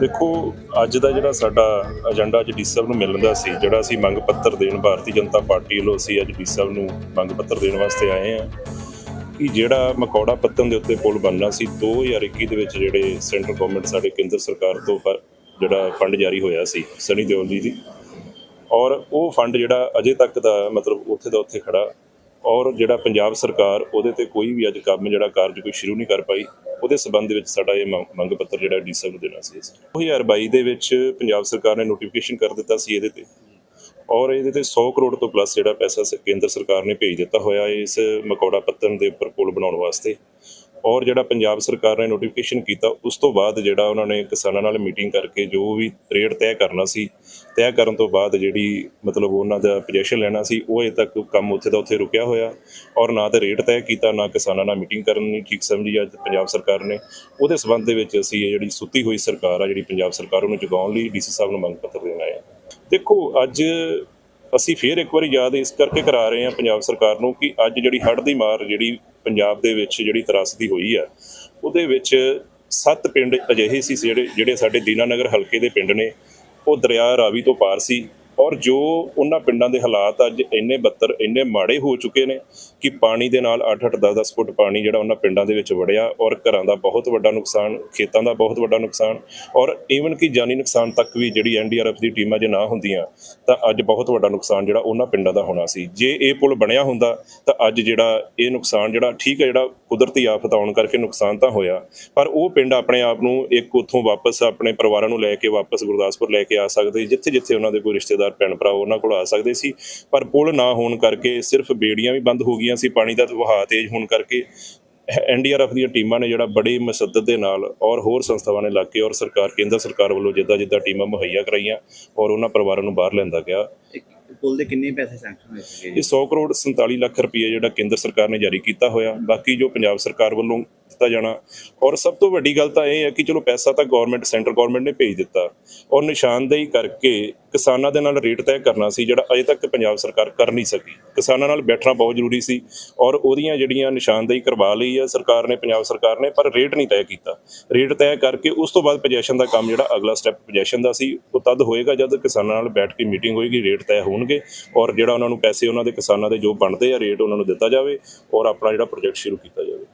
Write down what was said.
ਦੇਖੋ, ਅੱਜ ਦਾ ਜਿਹੜਾ ਸਾਡਾ ਏਜੰਡਾ ਅੱਜ ਡੀ ਸਾਹਿਬ ਨੂੰ ਮਿਲਣ ਦਾ ਸੀ, ਜਿਹੜਾ ਅਸੀਂ ਮੰਗ ਪੱਤਰ ਦੇਣ ਭਾਰਤੀ ਜਨਤਾ ਪਾਰਟੀ ਵੱਲੋਂ ਅਸੀਂ ਅੱਜ ਡੀ ਸਾਹਿਬ ਨੂੰ ਮੰਗ ਪੱਤਰ ਦੇਣ ਵਾਸਤੇ ਆਏ ਹਾਂ ਕਿ ਜਿਹੜਾ ਮਕੌੜਾ ਪੱਤਨ ਦੇ ਉੱਤੇ ਪੁਲ ਬਣਨਾ ਸੀ 2021 ਦੇ ਵਿੱਚ ਜਿਹੜੇ ਸੈਂਟਰ ਗਵਰਨਮੈਂਟ ਸਾਡੇ ਕੇਂਦਰ ਸਰਕਾਰ ਤੋਂ ਫ- ਜਿਹੜਾ ਫੰਡ ਜਾਰੀ ਹੋਇਆ ਸੀ, ਸਨੀ ਦਿਓਲ ਜੀ ਦੀ। ਔਰ ਉਹ ਫੰਡ ਜਿਹੜਾ ਅਜੇ ਤੱਕ ਦਾ, ਮਤਲਬ ਉੱਥੇ ਦਾ ਉੱਥੇ ਖੜਾ। ਔਰ ਜਿਹੜਾ ਪੰਜਾਬ ਸਰਕਾਰ ਉਹਦੇ ਤੇ ਕੋਈ ਵੀ ਅੱਜ ਕੰਮ, ਜਿਹੜਾ ਕਾਰਜ ਕੋਈ ਸ਼ੁਰੂ ਨਹੀਂ ਕਰ ਪਾਈ ਉਹਦੇ ਸਬੰਧ ਵਿੱਚ ਸਾਡਾ ਇਹ ਮੰਗ ਮੰਗ ਪੱਤਰ ਜਿਹੜਾ ਡੀ ਸਾਹਿਬ ਨੂੰ ਦੇਣਾ ਸੀ ਅਸੀਂ। 2022 ਦੇ ਵਿੱਚ ਪੰਜਾਬ ਸਰਕਾਰ ਨੇ ਨੋਟੀਫਿਕੇਸ਼ਨ ਕਰ ਦਿੱਤਾ ਸੀ ਇਹਦੇ ਤੇ। ਔਰ ਇਹਦੇ ਤੇ 100 ਕਰੋੜ ਤੋਂ ਪਲੱਸ ਜਿਹੜਾ ਪੈਸਾ ਕੇਂਦਰ ਸਰਕਾਰ ਨੇ ਭੇਜ ਦਿੱਤਾ ਹੋਇਆ ਇਸ ਮਕੌੜਾ ਪੱਤਨ ਦੇ ਉੱਪਰ ਪੁਲ ਬਣਾਉਣ ਵਾਸਤੇ। ਔਰ ਜਿਹੜਾ ਪੰਜਾਬ ਸਰਕਾਰ ਨੇ ਨੋਟੀਫਿਕੇਸ਼ਨ ਕੀਤਾ, ਉਸ ਤੋਂ ਬਾਅਦ ਜਿਹੜਾ ਉਹਨਾਂ ਨੇ ਕਿਸਾਨਾਂ ਨਾਲ ਮੀਟਿੰਗ ਕਰਕੇ ਜੋ ਵੀ ਰੇਟ ਤੈਅ ਕਰਨਾ ਸੀ, ਤੈਅ ਕਰਨ ਤੋਂ ਬਾਅਦ ਜਿਹੜੀ ਮਤਲਬ ਉਹਨਾਂ ਦਾ ਪੋਜੀਸ਼ਨ ਲੈਣਾ ਸੀ, ਉਹ ਅਜੇ ਤੱਕ ਕੰਮ ਉੱਥੇ ਦਾ ਉੱਥੇ ਰੁਕਿਆ ਹੋਇਆ ਔਰ ਨਾ ਤਾਂ ਰੇਟ ਤੈਅ ਕੀਤਾ, ਨਾ ਕਿਸਾਨਾਂ ਨਾਲ ਮੀਟਿੰਗ ਕਰਨ ਨਹੀਂ ਠੀਕ ਸਮਝੀ ਅੱਜ ਪੰਜਾਬ ਸਰਕਾਰ ਨੇ। ਉਹਦੇ ਸਬੰਧ ਦੇ ਵਿੱਚ ਅਸੀਂ ਇਹ ਜਿਹੜੀ ਸੁੱਤੀ ਹੋਈ ਸਰਕਾਰ ਆ, ਜਿਹੜੀ ਪੰਜਾਬ ਸਰਕਾਰ ਉਹਨੂੰ ਜਗਾਉਣ ਲਈ ਡੀਸੀ ਸਾਹਿਬ ਨੂੰ ਮੰਗ ਪੱਤਰ ਦੇਣ ਆਏ ਦੇਖੋ, ਅੱਜ ਅਸੀਂ ਫੇਰ ਇੱਕ ਵਾਰੀ ਯਾਦ ਇਸ ਕਰਕੇ ਕਰਾ ਰਹੇ ਹਾਂ ਪੰਜਾਬ ਸਰਕਾਰ ਨੂੰ ਕਿ ਅੱਜ ਜਿਹੜੀ ਹੜ੍ਹ ਦੀ ਮਾਰ ਜਿਹੜੀ ਪੰਜਾਬ ਦੇ ਵਿੱਚ ਜਿਹੜੀ ਤਰਾਸਦੀ ਹੋਈ ਆ, ਉਹਦੇ ਵਿੱਚ ਸੱਤ ਪਿੰਡ ਅਜਿਹੇ ਸੀ ਜਿਹੜੇ ਜਿਹੜੇ ਸਾਡੇ ਦੀਨਾਨਗਰ ਹਲਕੇ ਦੇ ਪਿੰਡ ਨੇ। ਉਹ ਦਰਿਆ ਰਾਵੀ ਤੋਂ ਪਾਰ ਸੀ। ਔਰ ਜੋ ਉਹਨਾਂ ਪਿੰਡਾਂ ਦੇ ਹਾਲਾਤ ਅੱਜ ਇੰਨੇ ਬੱਤਰ, ਇੰਨੇ ਮਾੜੇ ਹੋ ਚੁੱਕੇ ਨੇ ਕਿ ਪਾਣੀ ਦੇ ਨਾਲ 8-8 10-10 ਫੁੱਟ ਪਾਣੀ ਜਿਹੜਾ ਉਹਨਾਂ ਪਿੰਡਾਂ ਦੇ ਵਿੱਚ ਵੜਿਆ ਔਰ ਘਰਾਂ ਦਾ ਬਹੁਤ ਵੱਡਾ ਨੁਕਸਾਨ, ਖੇਤਾਂ ਦਾ ਬਹੁਤ ਵੱਡਾ ਨੁਕਸਾਨ ਔਰ ਈਵਨ ਕਿ ਜਾਨੀ ਨੁਕਸਾਨ ਤੱਕ ਵੀ ਜਿਹੜੀ ਐਨਡੀਆਰਐਫ ਦੀ ਟੀਮਾਂ ਜੇ ਨਾ ਹੁੰਦੀਆਂ, ਤਾਂ ਅੱਜ ਬਹੁਤ ਵੱਡਾ ਨੁਕਸਾਨ ਜਿਹੜਾ ਉਹਨਾਂ ਪਿੰਡਾਂ ਦਾ ਹੋਣਾ ਸੀ। ਜੇ ਇਹ ਪੁਲ ਬਣਿਆ ਹੁੰਦਾ, ਤਾਂ ਅੱਜ ਜਿਹੜਾ ਇਹ ਨੁਕਸਾਨ ਜਿਹੜਾ ਠੀਕ ਹੈ, ਜਿਹੜਾ ਕੁਦਰਤੀ ਆਫਤ ਆਉਣ ਕਰਕੇ ਨੁਕਸਾਨ ਤਾਂ ਹੋਇਆ, ਪਰ ਉਹ ਪਿੰਡ ਆਪਣੇ ਆਪ ਨੂੰ ਇੱਕ ਉੱਥੋਂ ਵਾਪਸ ਆਪਣੇ ਪਰਿਵਾਰਾਂ ਨੂੰ ਲੈ ਕੇ ਵਾਪਸ ਗੁਰਦਾਸਪੁਰ ਲੈ ਕੇ ਆ ਸਕਦੇ ਜਿੱਥੇ ਜਿੱਥੇ ਉਹਨਾਂ ਦੇ ਕੋਈ ਰਿਸ਼ਤੇਦਾਰ ਭੈਣ ਭਰਾ ਉਹਨਾਂ ਕੋਲ ਆ ਸਕਦੇ ਸੀ ਪਰ ਪੁਲ ਨਾ ਹੋਣ ਕਰਕੇ ਸਿਰਫ ਬੇੜੀਆਂ ਵੀ ਬੰਦ ਹੋ ਗਈਆਂ ਸੀ ਪਾਣੀ ਦਾ ਵਹਾਅ ਤੇਜ਼ ਹੋਣ ਕਰਕੇ ਐਨਡੀਆਰਐਫ ਦੀਆਂ ਟੀਮਾਂ ਨੇ ਜਿਹੜਾ ਬੜੀ ਮਸੱਦਤ ਦੇ ਨਾਲ ਔਰ ਹੋਰ ਸੰਸਥਾਵਾਂ ਨੇ ਲੱਗ ਕੇ ਔਰ ਸਰਕਾਰ ਕੇਂਦਰ ਸਰਕਾਰ ਵੱਲੋਂ ਜਿੱਦਾਂ ਜਿੱਦਾਂ ਟੀਮਾਂ ਮੁਹੱਈਆ ਕਰਾਈਆਂ ਔਰ ਉਹਨਾਂ ਪਰਿਵਾਰਾਂ ਨੂੰ ਬਾਹਰ ਲੈਂਦਾ ਗਿਆ। ਪੁੱਲ ਦੇ ਕਿੰਨੇ ਪੈਸੇ ਸੈਂਕਸ਼ਨ ਹੋਏ ਸੀਗੇ? ਇਹ 100 ਕਰੋੜ 47 ਲੱਖ ਰੁਪਏ ਜਿਹੜਾ ਕੇਂਦਰ ਸਰਕਾਰ ਨੇ ਜਾਰੀ ਕੀਤਾ ਹੋਇਆ ਬਾਕੀ ਜੋ ਪੰਜਾਬ ਸਰਕਾਰ ਵੱਲੋਂ ਦਿੱਤਾ ਜਾਣਾ। ਔਰ ਸਭ ਤੋਂ ਵੱਡੀ ਗੱਲ ਤਾਂ ਇਹ ਹੈ ਕਿ ਚਲੋ ਪੈਸਾ ਤਾਂ ਗਵਰਨਮੈਂਟ ਸੈਂਟਰ ਗਵਰਨਮੈਂਟ ਨੇ ਭੇਜ ਦਿੱਤਾ। ਔਰ ਨਿਸ਼ਾਨਦੇਹੀ ਕਰਕੇ ਕਿਸਾਨਾਂ ਦੇ ਨਾਲ ਰੇਟ ਤੈਅ ਕਰਨਾ ਸੀ, ਜਿਹੜਾ ਅਜੇ ਤੱਕ ਪੰਜਾਬ ਸਰਕਾਰ ਕਰ ਨਹੀਂ ਸਕੀ। ਕਿਸਾਨਾਂ ਨਾਲ ਬੈਠਣਾ ਬਹੁਤ ਜ਼ਰੂਰੀ ਸੀ ਔਰ ਉਹਦੀਆਂ ਜਿਹੜੀਆਂ ਨਿਸ਼ਾਨਦੇਹੀ ਕਰਵਾ ਲਈ ਹੈ ਸਰਕਾਰ ਨੇ, ਪੰਜਾਬ ਸਰਕਾਰ ਨੇ, ਪਰ ਰੇਟ ਨਹੀਂ ਤੈਅ ਕੀਤਾ। ਰੇਟ ਤੈਅ ਕਰਕੇ ਉਸ ਤੋਂ ਬਾਅਦ ਪੋਜੀਸ਼ਨ ਦਾ ਕੰਮ ਜਿਹੜਾ ਅਗਲਾ ਸਟੈਪ ਪੋਜੀਸ਼ਨ ਦਾ ਸੀ, ਉਹ ਤਦ ਹੋਏਗਾ ਜਦ ਕਿਸਾਨਾਂ ਨਾਲ ਬੈਠ ਕੇ ਮੀਟਿੰਗ ਹੋਏਗੀ ਰੇਟ ਤੈਅ ਹੋਣਗੇ ਔਰ ਜਿਹੜਾ ਉਹਨਾਂ ਨੂੰ ਪੈਸੇ ਉਹਨਾਂ ਦੇ ਕਿਸਾਨਾਂ ਦੇ ਜੋ ਬਣਦੇ ਆ ਰੇਟ ਉਹਨਾਂ ਨੂੰ ਦਿੱਤਾ ਜਾਵੇ ਔਰ ਆਪਣਾ ਜਿਹੜਾ ਪ੍ਰੋਜੈਕਟ ਸ਼ੁਰੂ ਕੀਤਾ ਜਾਵੇ।